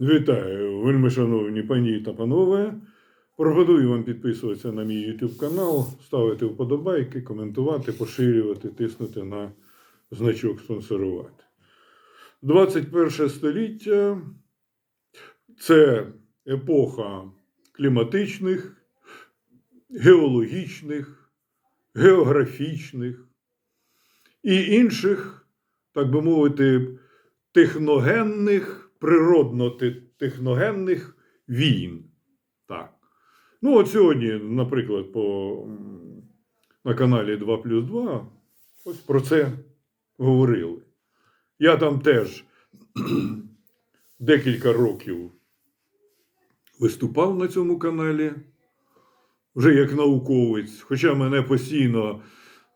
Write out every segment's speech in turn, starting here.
Вітаю, вельми шановні пані та панове. Пропоную вам підписуватися на мій YouTube канал, ставити вподобайки, коментувати, поширювати, тиснути на значок спонсорувати. 21 століття це епоха кліматичних, геологічних, географічних і інших, так би мовити, техногенних, природно-техногенних війн. Так. Ну, от сьогодні, наприклад, по, на каналі 2 плюс 2 ось про це говорили. Я там теж декілька років виступав на цьому каналі, вже як науковець, хоча мене постійно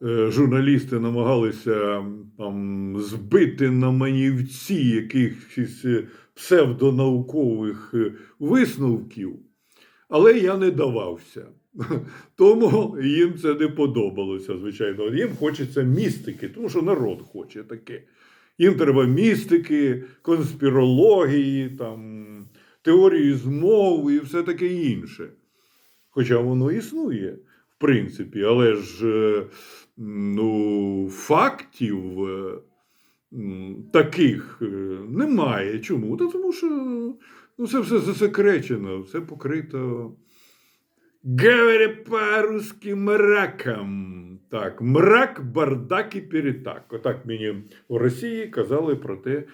журналісти намагалися там збити на манівці якихось е, псевдонаукових е, висновків, але я не давався. Тому їм це не подобалося, звичайно. Їм хочеться містики, тому що народ хоче таке. Їм треба містики, конспірології, там, теорії змов і все таке інше. Хоча воно існує, принципі, але ж е, ну, фактів е, таких е, немає. Чому? Та тому що ну, це все засекречено, все покрито. Говоря по-русски мраком. Так, мрак, бардак і перетак. Отак мені в Росії казали про те,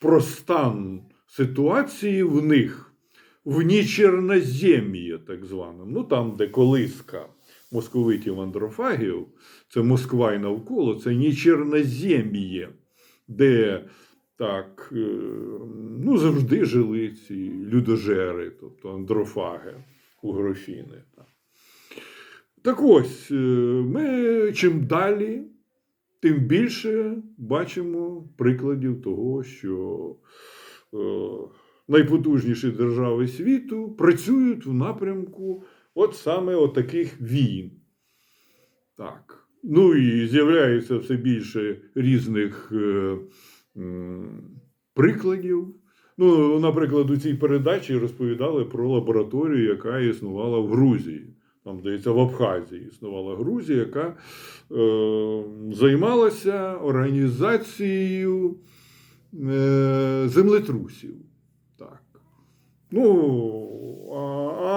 про стан ситуації в них в Нічернозем'ї, так званому. Ну там, де колиска московитів андрофагів, це Москва і навколо, це Нічернозем'є, де так, е, ну, завжди жили ці людожери, тобто андрофаги, угрофіни. Так. Так ось, е, ми чим далі, тим більше бачимо прикладів того, що е, найпотужніші держави світу працюють в напрямку от саме от таких війн. Так. Ну і з'являється все більше різних е, м, прикладів. Ну, наприклад, у цій передачі розповідали про лабораторію, яка існувала в Грузії. Там, здається, в Абхазії існувала Грузія, яка е, займалася організацією е, землетрусів. Ну,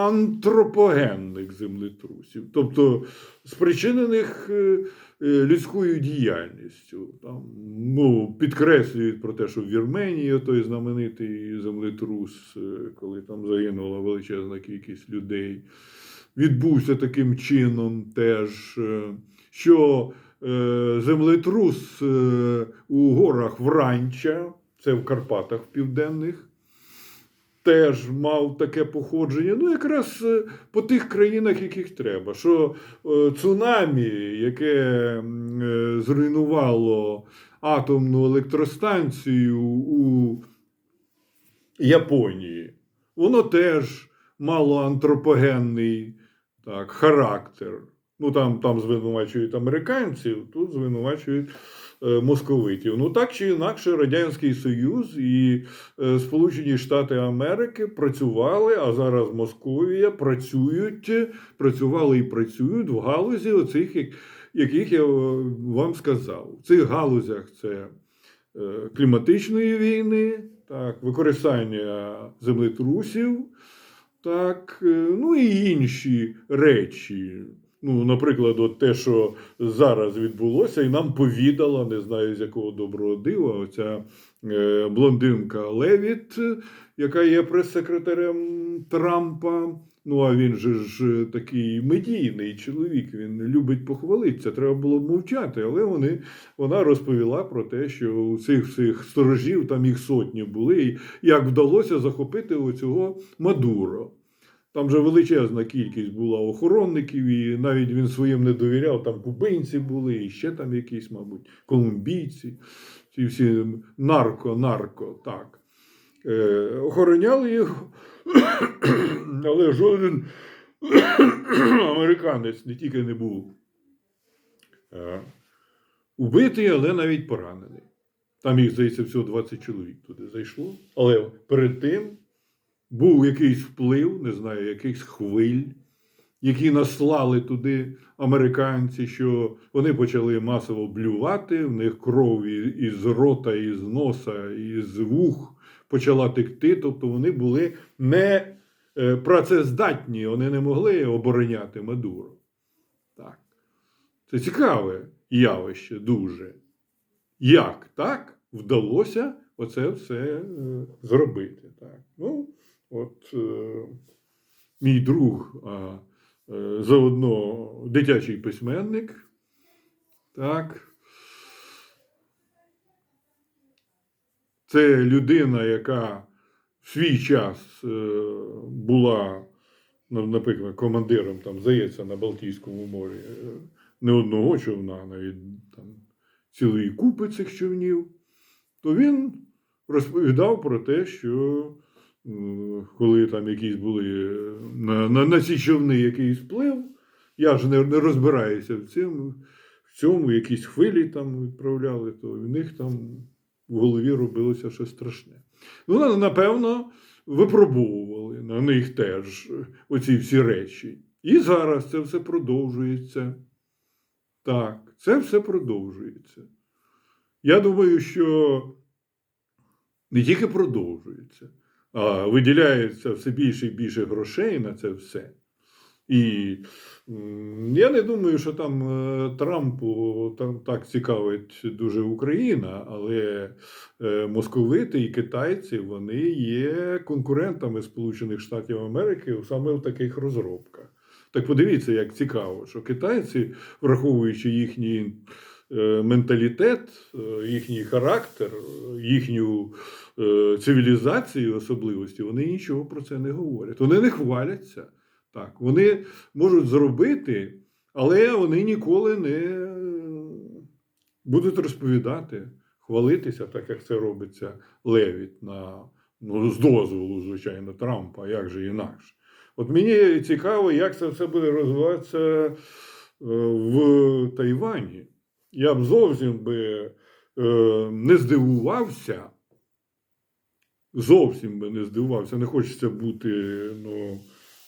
антропогенних землетрусів, тобто спричинених е, е, людською діяльністю. Там, ну, підкреслюють про те, що в Вірменії той знаменитий землетрус, е, коли там загинула величезна кількість людей, відбувся таким чином теж, що землетрус у горах Вранча, це в Карпатах південних, теж мав таке походження. Ну, якраз е, по тих країнах, яких треба. Що е, цунамі, яке е, зруйнувало атомну електростанцію у Японії, воно теж мало антропогенний так, характер. Ну, там, там звинувачують американців, тут звинувачують московитів. Ну, так чи інакше, Радянський Союз і е, Сполучені Штати Америки працювали, а зараз Московія працюють, працювали і працюють в галузі оцих, яких я е, вам сказав. В цих галузях це е, кліматичної війни, так, використання землетрусів, так, е, ну і інші речі. Ну, наприклад, от те, що зараз відбулося, і нам повідала, не знаю з якого доброго дива, оця е, блондинка Левіт, яка є прес-секретарем Трампа. Ну, а він же ж такий медійний чоловік, він любить похвалитися. Треба було б мовчати, але вони, вона розповіла про те, що у цих всіх сторожів, там їх сотні були, і як вдалося захопити оцього Мадуро. Там же величезна кількість була охоронників, і навіть він своїм не довіряв. Там кубинці були, і ще там якісь, мабуть, колумбійці, ці всі нарко, нарко, так. Е, охороняли його, але жоден американець не тільки не був е, убитий, але навіть поранений. Там їх, здається, всього 20 чоловік туди зайшло. Але перед тим був якийсь вплив, не знаю, якихось хвиль, які наслали туди американці, що вони почали масово блювати, в них кров із рота, із носа, із вух почала текти. Тобто вони були не е, працездатні, вони не могли обороняти Мадуро. Так. Це цікаве явище дуже. Як так вдалося оце все е, зробити? Так. Ну, от е, мій друг, а е, заодно дитячий письменник. Так. Це людина, яка в свій час е, була, ну, наприклад, командиром, там, здається, на Балтійському морі е, не одного човна, навіть там, цілої купи цих човнів, то він розповідав про те, що коли там якісь були е, на, на, на ці човни якийсь вплив, я ж не, не розбираюся в цьому, в цьому якісь хвилі там відправляли, то в них там в голові робилося щось страшне. Ну, напевно, випробовували на них теж оці всі речі. І зараз це все продовжується. Так, це все продовжується. Я думаю, що не тільки продовжується, виділяється все більше і більше грошей на це все. І я не думаю, що там е, Трампу там так цікавить дуже Україна, але е, московити і китайці вони є конкурентами Сполучених Штатів Америки саме в таких розробках. Так подивіться, як цікаво, що китайці, враховуючи їхній е, менталітет, е, їхній характер, е, їхню е, цивілізацію, особливості, вони нічого про це не говорять. Вони не хваляться. Так, вони можуть зробити, але вони ніколи не е, будуть розповідати, хвалитися, так як це робиться Левіт на ну, з дозволу, звичайно, Трампа, як же інакше. От мені цікаво, як це все буде розвиватися е, в Тайвані. Я б зовсім би е, не здивувався. Зовсім би не здивувався. Не хочеться бути ну,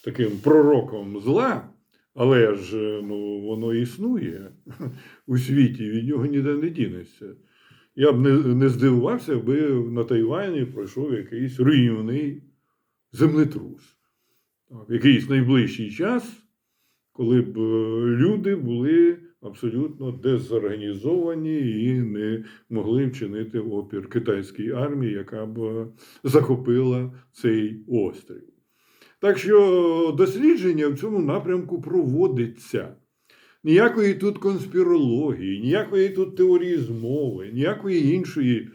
таким пророком зла, але ж е, ну, воно існує у світі, від нього ніде не дінешся. Я б не, не здивувався, якби на Тайвані пройшов якийсь руйнівний землетрус. В якийсь найближчий час, коли б е, люди були абсолютно дезорганізовані і не могли вчинити опір китайській армії, яка б е, захопила цей острів. Так що дослідження в цьому напрямку проводиться. Ніякої тут конспірології, ніякої тут теорії змови, ніякої іншої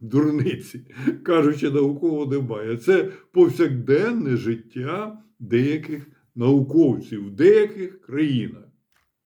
дурниці, кажучи, науково немає. Це повсякденне життя деяких науковців в деяких країнах.